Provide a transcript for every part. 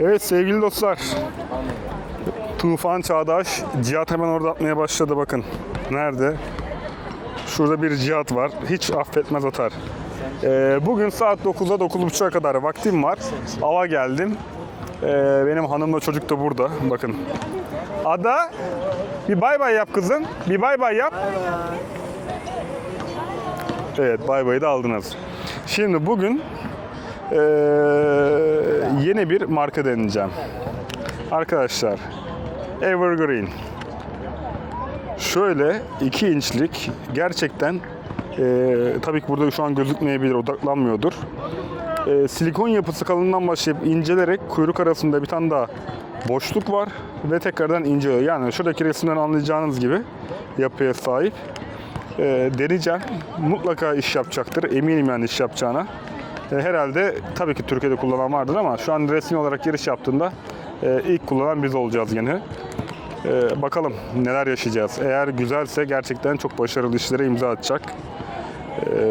Evet sevgili dostlar. Tufan Çağdaş. Cihat hemen orada atmaya başladı bakın. Nerede? Şurada bir cihat var. Hiç affetmez atar. Ee, bugün saat 9'a 9.30'a kadar vaktim var. Ava geldim. Ee, benim hanımla çocuk da burada. Bakın. Ada bir bay bay yap kızım. Bir bay bay yap. Evet bay bayı da aldınız. Şimdi bugün ee, yeni bir marka deneyeceğim. Arkadaşlar Evergreen. Şöyle 2 inçlik gerçekten ee, tabii ki burada şu an gözükmeyebilir, odaklanmıyordur. Ee, silikon yapısı kalınından başlayıp incelerek kuyruk arasında bir tane daha boşluk var ve tekrardan inceliyor. Yani şuradaki resimden anlayacağınız gibi yapıya sahip. Ee, deneyeceğim. Mutlaka iş yapacaktır. Eminim yani iş yapacağına. Ee, herhalde tabii ki Türkiye'de kullanan vardır ama şu an resmi olarak giriş yaptığında e, ilk kullanan biz olacağız gene. Ee, bakalım neler yaşayacağız. Eğer güzelse gerçekten çok başarılı işlere imza atacak. Ee,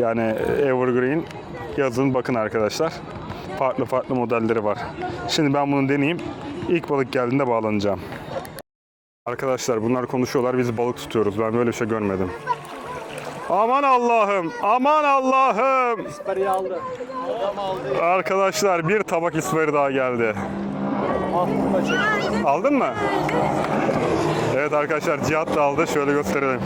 yani Evergreen yazın bakın arkadaşlar. Farklı farklı modelleri var. Şimdi ben bunu deneyeyim. İlk balık geldiğinde bağlanacağım. Arkadaşlar bunlar konuşuyorlar. Biz balık tutuyoruz. Ben böyle bir şey görmedim. Aman Allah'ım! Aman Allah'ım! Parayı aldı. Adam aldı. Arkadaşlar bir tabak ismeri daha geldi. Çek. Aldın mı? Evet arkadaşlar Cihat da aldı. Şöyle gösterelim.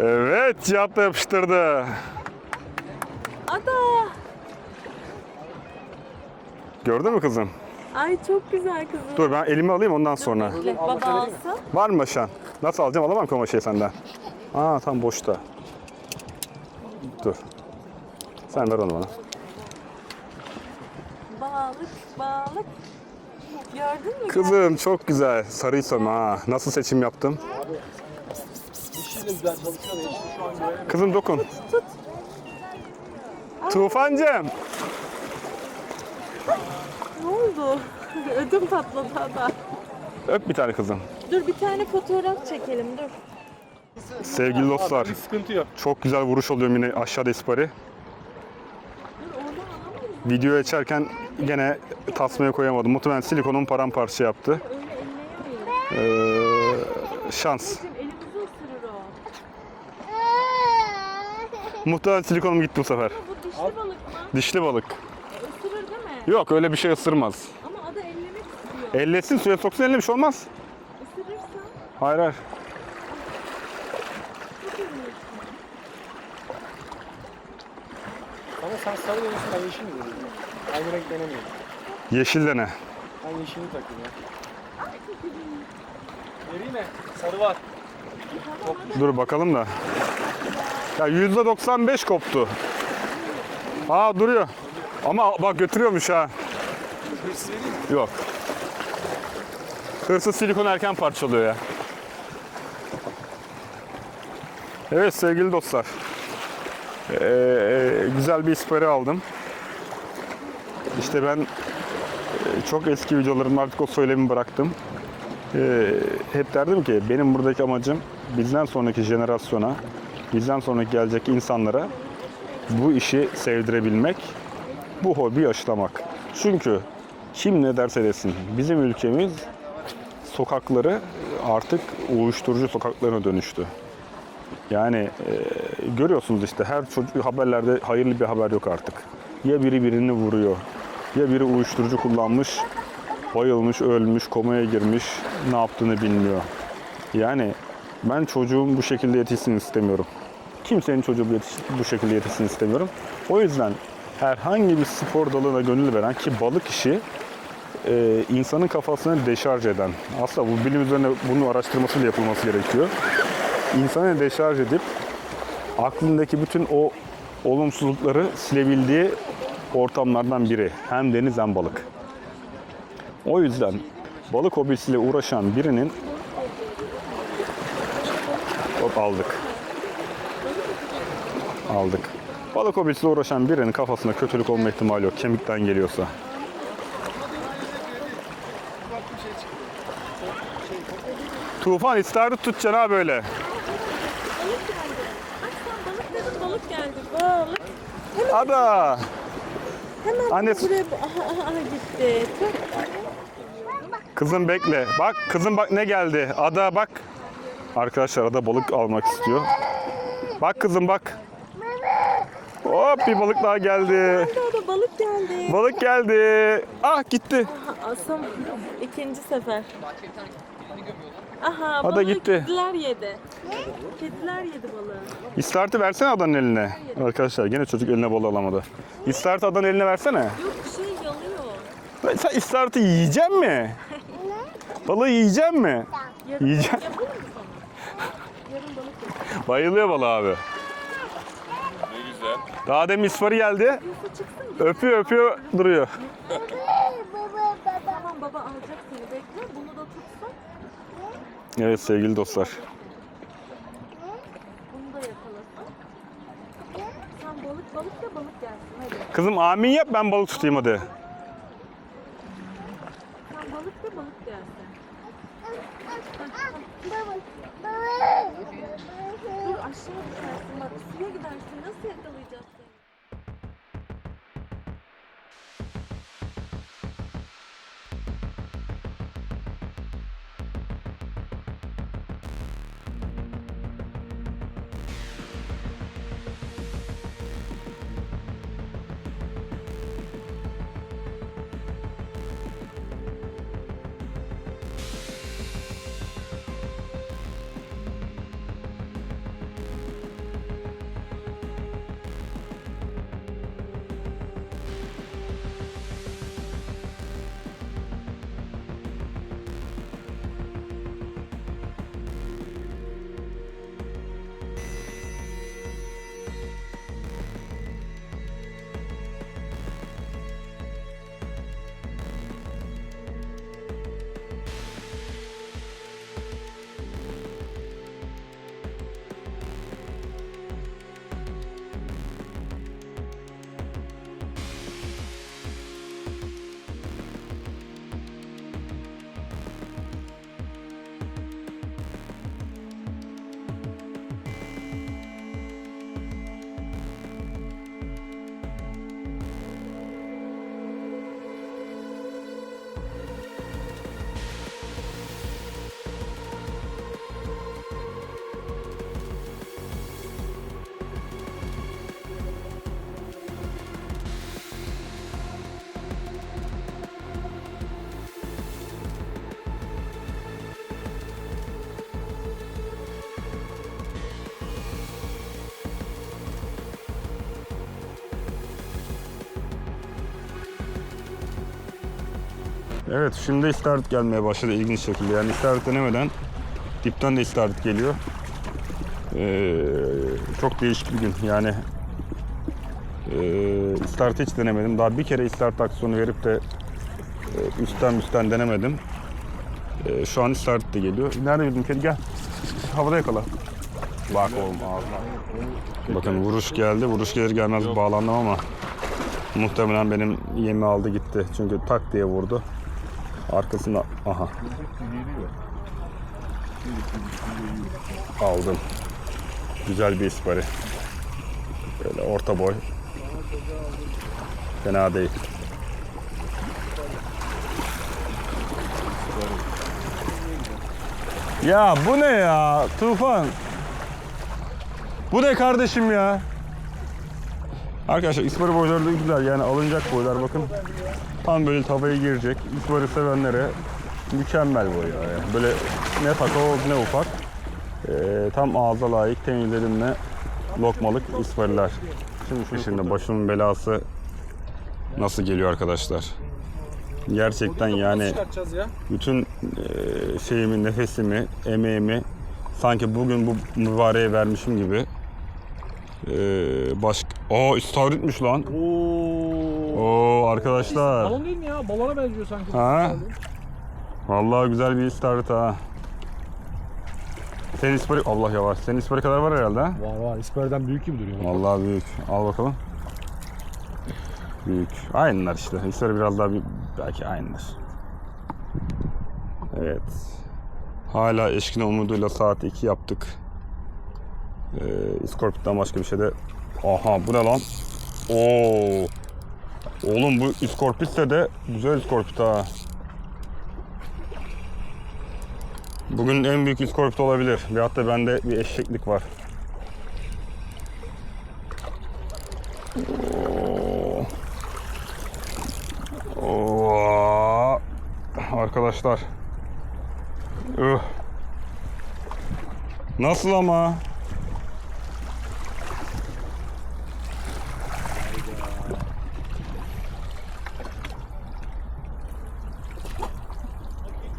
Evet Cihat da yapıştırdı. Ada. Gördün mü kızım? Ay çok güzel kızım. Dur ben elimi alayım ondan sonra. Baba alsın. Var mı başan? Nasıl alacağım? Alamam ki o maşayı senden. Aa tam boşta. Dur. Sen ver onu bana. Balık, balık. Gördün mü? Kızım çok güzel. Sarıysam ha. Nasıl seçim yaptım? Kızım dokun. Tufancığım. Oldu? Ödüm patladı Ada. Öp bir tane kızım. Dur bir tane fotoğraf çekelim dur. Sevgili dostlar. Bir sıkıntı yok. Çok güzel vuruş alıyorum yine aşağıda ispari. Video açarken gene tasmaya koyamadım. Muhtemelen silikonun paramparça yaptı. Ee, şans. Bizim elimizi ısırır o. Muhtemelen silikonum gitti bu sefer. Bu dişli balık mı? Dişli balık. Yok öyle bir şey ısırmaz. Ama ada ellemek istiyor. Ellesin suya soksun eline bir şey olmaz. Isırırsa Hayır hayır. Ama sen sarı demişsin ben yeşil mi dedim? Aynı renk denemiyorum. Yeşil dene. Ben yeşilini takayım ya. Vereyim mi? Sarı var. Dur bakalım da. Ya %95 koptu. Aa duruyor. Ama bak götürüyormuş ha. Yok. Hırsız silikon erken parçalıyor ya. Evet sevgili dostlar. Ee, güzel bir ispari aldım. İşte ben e, çok eski videolarımda artık o söylemi bıraktım. Ee, hep derdim ki benim buradaki amacım bizden sonraki jenerasyona, bizden sonraki gelecek insanlara bu işi sevdirebilmek, bu hobiyi aşılamak. Çünkü kim ne derse desin bizim ülkemiz sokakları artık uyuşturucu sokaklarına dönüştü. Yani e, görüyorsunuz işte her çocuk haberlerde hayırlı bir haber yok artık. Ya biri birini vuruyor, ya biri uyuşturucu kullanmış, bayılmış, ölmüş, komaya girmiş, ne yaptığını bilmiyor. Yani ben çocuğum bu şekilde yetişsin istemiyorum. Kimsenin çocuğu bu şekilde yetişsin istemiyorum. O yüzden herhangi bir spor dalına gönül veren ki balık işi e, insanın kafasını deşarj eden, aslında bu bilim üzerine bunun araştırmasıyla yapılması gerekiyor. İnsanı deşarj edip aklındaki bütün o olumsuzlukları silebildiği ortamlardan biri. Hem deniz hem balık. O yüzden balık hobisiyle uğraşan birinin Hop aldık. Aldık. Balık hobisiyle uğraşan birinin kafasında kötülük olma ihtimali yok. Kemikten geliyorsa. Tufan istavrit tutacaksın ha böyle. Balık geldi. Sen balık dedin balık geldi. Balık. Ada. Hemen Annesi- buraya... Aha, aha, aha, gitti. Kızım bekle. Bak kızım bak ne geldi. Ada bak. Arkadaşlar ada balık almak istiyor. Bak kızım bak. Hop bir balık daha geldi. Orada balık geldi. Balık geldi. Ah gitti. Aha, Asım ikinci sefer. Aha Ada balığı gitti. kediler yedi. Kediler yedi balığı. İstartı versene adanın eline. Arkadaşlar gene çocuk eline balık alamadı. İstartı adanın eline versene. Yok bir şey yanıyor. Sen istartı yiyecek mi? Balığı yiyecek mi? Sana? Yarın balık. Bayılıyor balığı abi. Güzel. Daha demin isparı geldi. Öpüyor öpüyor duruyor. Tamam baba alacak seni bekle. Bunu da tutsun. Evet sevgili dostlar. Bunu da yakalasın. Sen balık balık da balık gelsin hadi. Kızım amin yap ben balık tutayım hadi. Sen balık da balık gelsin. Dur aşağı düşersin. Bak suya gidersin. Nasıl yakalayacağız Evet şimdi istarit gelmeye başladı ilginç şekilde. Yani istarit denemeden dipten de istarit geliyor. Ee, çok değişik bir gün. Yani ee, istarit hiç denemedim. Daha bir kere istarit aksiyonu verip de e, üstten üstten denemedim. Ee, şu an istarit de geliyor. Nerede yedin kedi gel. Havada yakala. Bak oğlum ağzına. Bakın vuruş geldi. Vuruş gelir gelmez bağlandım ama muhtemelen benim yemi aldı gitti. Çünkü tak diye vurdu. Arkasında aha aldım. Güzel bir ispari. Böyle orta boy. Fena değil. Ya bu ne ya? Tufan. Bu ne kardeşim ya? Arkadaşlar ispari boyları da güzel yani alınacak boylar bakın. Tam böyle tavaya girecek. İspari sevenlere mükemmel boy yani. Böyle ne taco ne ufak. Ee, tam ağza layık temizlerimle lokmalık ispariler. Şimdi, şimdi başımın belası nasıl geliyor arkadaşlar? Gerçekten yani bütün e, şeyimi, nefesimi, emeğimi sanki bugün bu mübareğe vermişim gibi. E, baş... Aa istavritmiş lan. Oo. Oo arkadaşlar. Balon değil mi ya? Balona benziyor sanki. Ha? Vallahi güzel bir istavrit ha. Senin ispari... Allah yavaş. Senin ispari kadar var herhalde ha? Var var. İsperden büyük gibi duruyor. Vallahi büyük. Al bakalım. Büyük. Aynılar işte. İspari biraz daha büyük. Belki aynıdır. Evet. Hala eşkin umuduyla saat 2 yaptık. Ee, İskorpit'ten başka bir şey de... Aha bu ne lan? Oo. Oğlum bu iskorpitse de güzel iskorpit ha. Bugün en büyük iskorpit olabilir. Ve hatta bende bir eşeklik var. Oo. Oo. Arkadaşlar. Üh. Nasıl ama?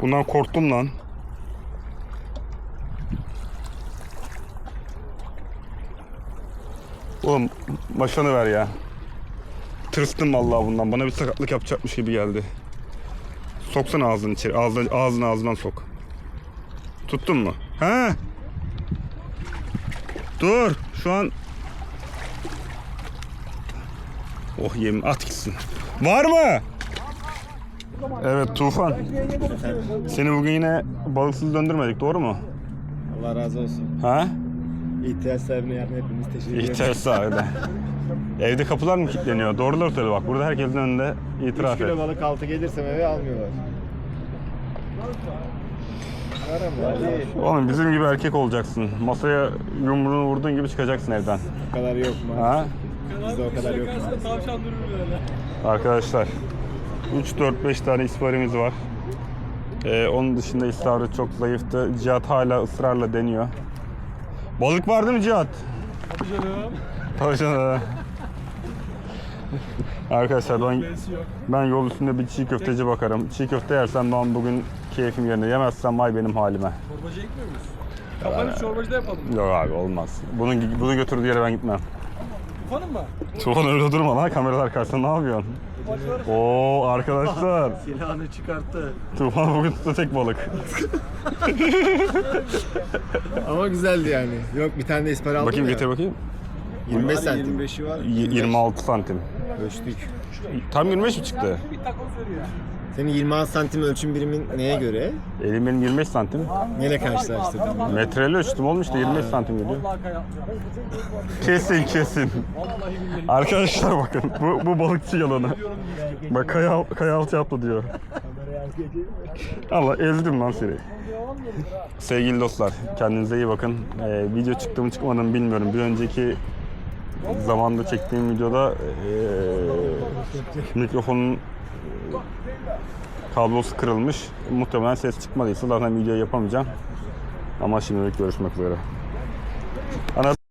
Bundan korktum lan. Oğlum başını ver ya. Tırstım vallahi bundan. Bana bir sakatlık yapacakmış gibi geldi. Soksana ağzını içeri. Ağzını, ağzını ağzından sok. Tuttun mu? Ha? Dur. Şu an Oh yemin at gitsin. Var mı? Evet Tufan. Seni bugün yine balıksız döndürmedik doğru mu? Allah razı olsun. Ha? İhtiyaç sahibine yardım hepimiz teşekkür ederiz. İhtiyaç sahibi. Evde kapılar mı kilitleniyor? Doğruları söyle bak. Burada herkesin önünde 3 itiraf kilo et. balık altı gelirsem eve almıyorlar. Oğlum bizim gibi erkek olacaksın. Masaya yumruğunu vurduğun gibi çıkacaksın evden. o kadar yok mu? Ha? Bizde o kadar yok mu? Arkadaşlar 3 4 5 tane isparimiz var. Ee, onun dışında istavrit çok zayıftı. Cihat hala ısrarla deniyor. Balık var değil mi Cihat? Tabii canım. Tabii canım. Arkadaşlar ben, ben yol üstünde bir çiğ köfteci bakarım. Çiğ köfte yersem ben bugün keyfim yerine yemezsem vay benim halime. Çorbacı ekmiyor muyuz? Kapanıp çorbacıda yapalım. Yok abi olmaz. Bunun, bunu götürdüğü yere ben gitmem. Tufanın mı? Tufan öyle durma lan kameralar karşısında ne yapıyorsun? Oo arkadaşlar. Silahını çıkarttı. Tufan bugün tuttu tek balık. Ama güzeldi yani. Yok bir tane de ispar aldım Bakayım getir bakayım. 25 santim. 25'i var. Y- 26 santim. Ölçtük. Tam 25 mi çıktı? Bir takoz veriyor. Senin 26 santim ölçüm birimin neye göre? Elim benim 25 santim. Neyle karşılaştırdın? Metreyle ölçtüm olmuş da 25 santim geliyor. Kesin kesin. Arkadaşlar bakın bu, bu balıkçı yalanı. Bak kaya, kaya altı yaptı diyor. Allah ezdim lan seni. Sevgili dostlar kendinize iyi bakın. Ee, video çıktı mı çıkmadı mı bilmiyorum. Bir önceki zamanda çektiğim videoda ee, mikrofonun kablosu kırılmış. Muhtemelen ses çıkmadıysa zaten video yapamayacağım. Ama şimdilik görüşmek üzere. Ana